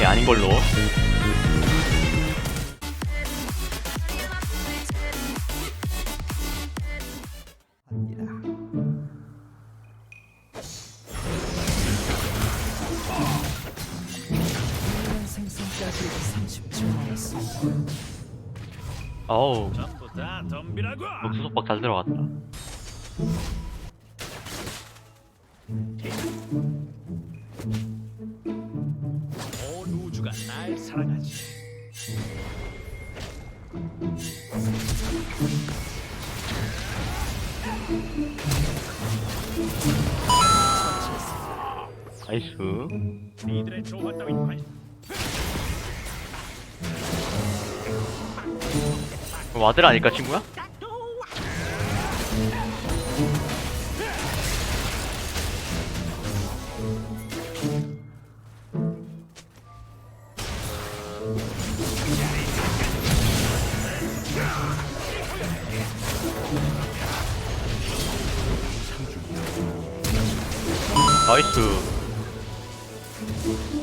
예, 아닌 걸로. 생선까지 30초 남았습니다. 어우, 전부 다 덤비라고. 목수속박 잘 들어갔다. 온 우주가 날 사랑하지. 나이스. 니들의 조화 따윈 관. 와들 아닐까, 친구야?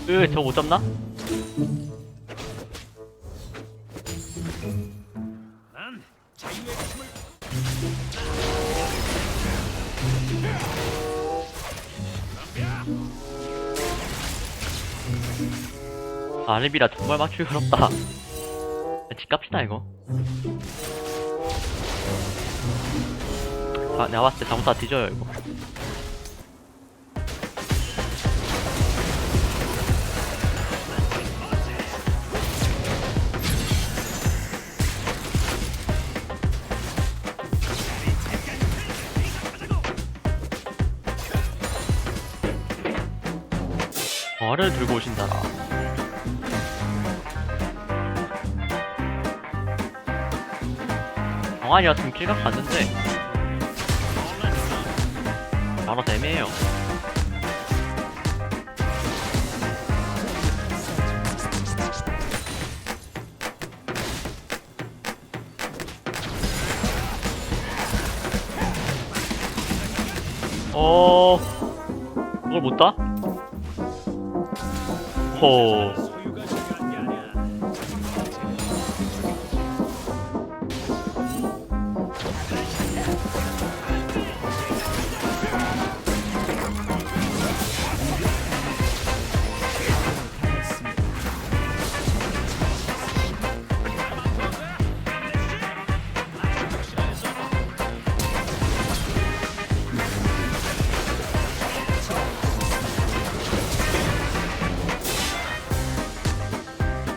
으, 저거 못 잡나? 아르비라 정말 맞추기 어렵다. 집 갑시다, 이거. 아, 내가 봤을 때 잘못하다 뒤져요, 이거. 말을 들고 오신다라. 정환이었으면 킬각 갔는데 바로 애매해요 어... 그걸 못 따? 然后。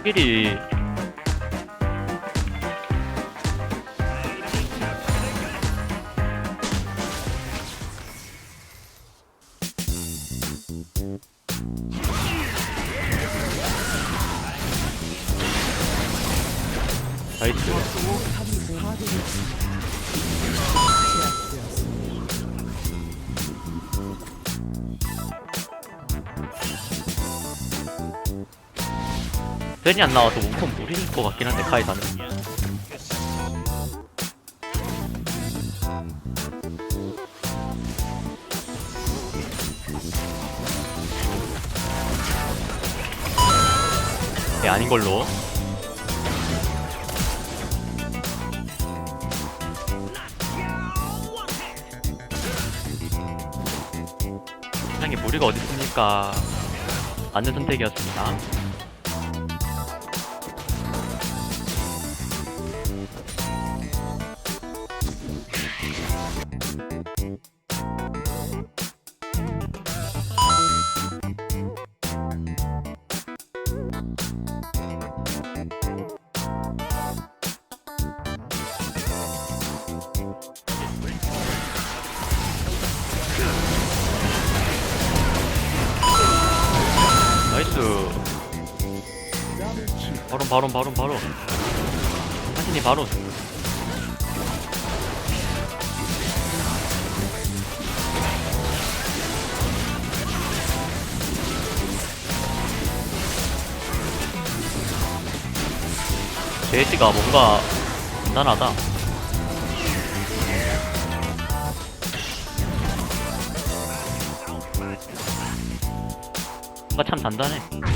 필이 벤이 안 나와서 몸통 무리일 것 같긴 한데 카이사는. 네 아닌 걸로. 세상에 무리가 어디 있습니까? 맞는 선택이었습니다 바론 바론 바론 바론 한신이 바론 제이지가 뭔가 단단하다. 뭔가 참 단단해.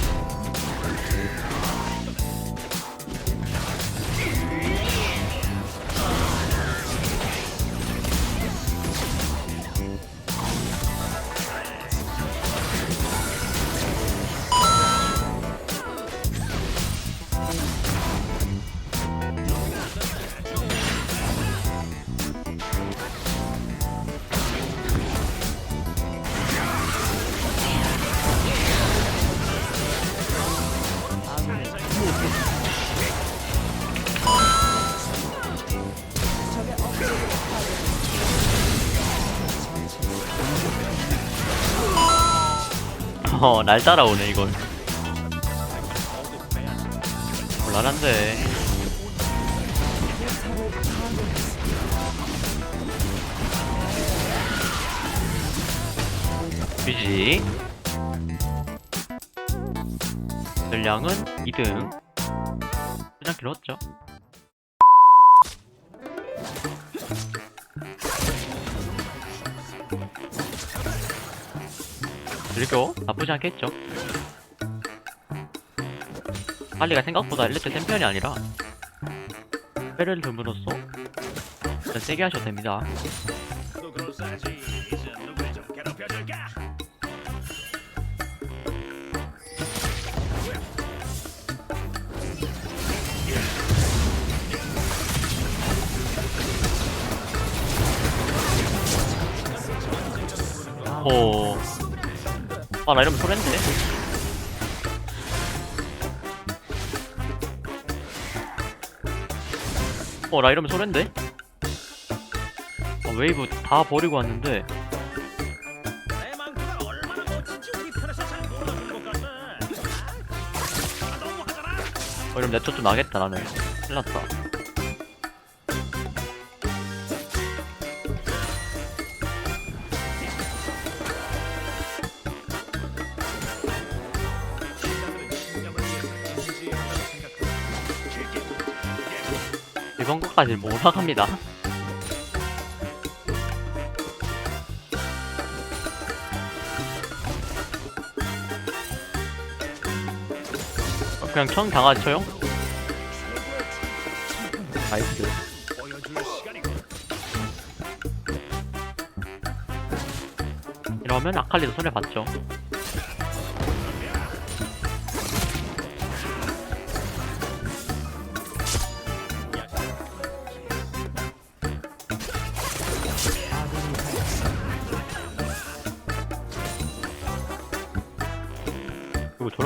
어, 날 따라오네, 이걸. 곤란한데. 파괴했습니다. GG. 전량은 2등. 그냥 길었죠. 그리고 나쁘지 않겠죠. 할리가 생각보다 엘리트 센 편이 아니라 패를 듬으로써 일단 세게 하셔도 됩니다. 오. 아, 나 이러면 소렌데? 어, 나 이러면 소렌데? 어, 웨이브 다 버리고 왔는데, 내. 아. 어, 이러면 내쫓 좀 나겠다, 나는. 큰일 났다. 이번 것까지 못 나갑니다. 어, 그냥 청 처형? 나이스. 이러면 아칼리도 손해봤죠.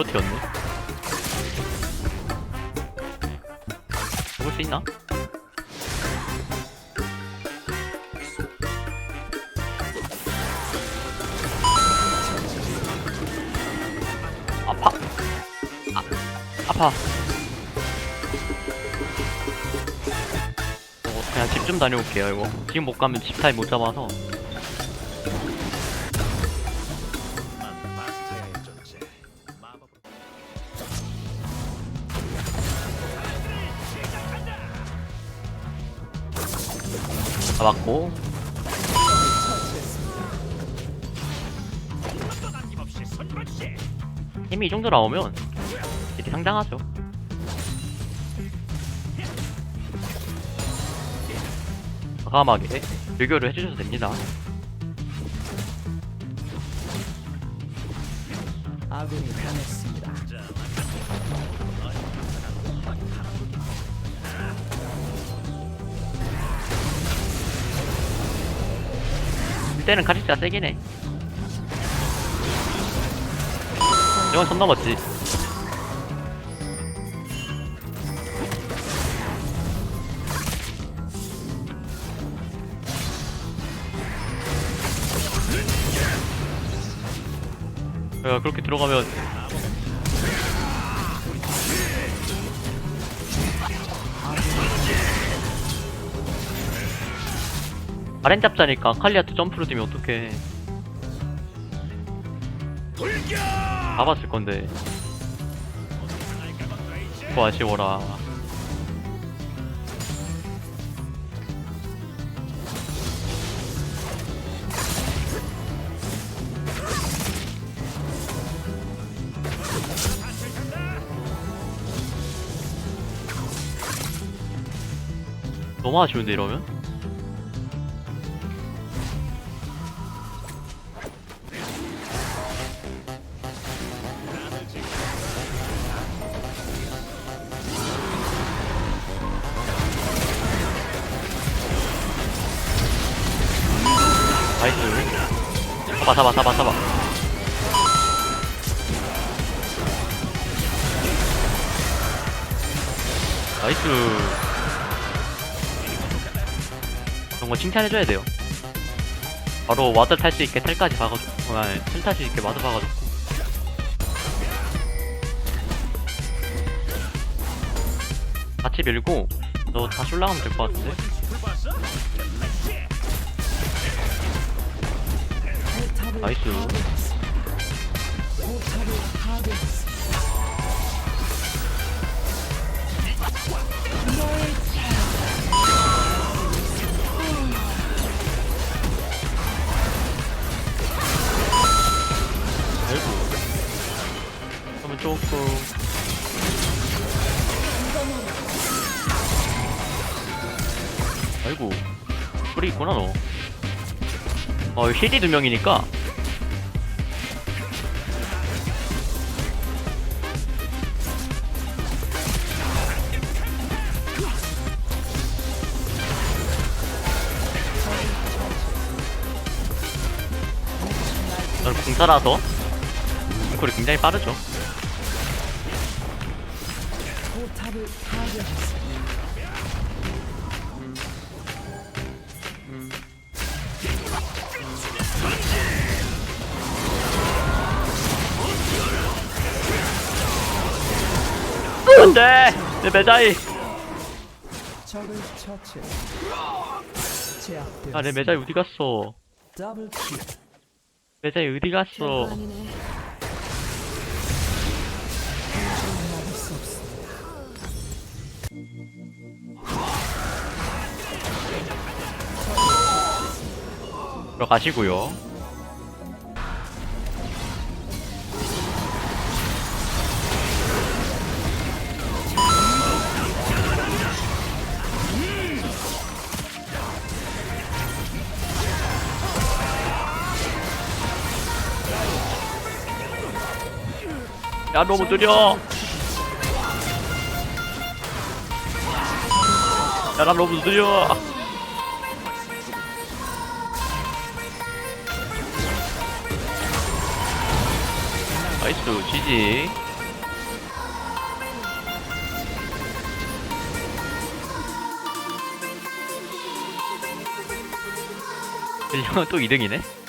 저로 튀었네. 먹을 수 있나? 아파. 아, 아파. 어, 그냥 집 좀 다녀올게요, 이거. 지금 못 가면 집 타임 못 잡아서. 잡았고. 힘이 이 정도 나오면 이제 상당하죠. 과감하게 유교를 해주셔도 됩니다. 아군이 당했습 이때는 카리스가 세긴 해. 이건 선 넘었지. 야, 그렇게 들어가면 아렌 잡자니까 칼리아트 점프를 뛰면 어떡해. 잡았을 건데. 또 아쉬워라. 너무 아쉬운데 이러면? 잡아 잡아 잡아 잡아. 나이스. 그런 거 칭찬해줘야 돼요. 바로 와드 탈 수 있게 텔까지 박아줬고 아니 텔탈 수 있게 와드 박아줬고. 같이 밀고 너 다시 올라가면 될 것 같은데 나이스. 그러면 조금 아이고. 뿌리 있구나 너. 어, CD 두 명이니까 넌 공사라서 앵콜이 굉장히 빠르죠. 안돼 내 매자이 적을 처치. 제압되었습니다. 아내 매자이 어디 갔어. 매자이 어디 갔어. 들어가시고요 야 너무 느려. 야 나 너무 느려. 나이스 GG 또 2등이네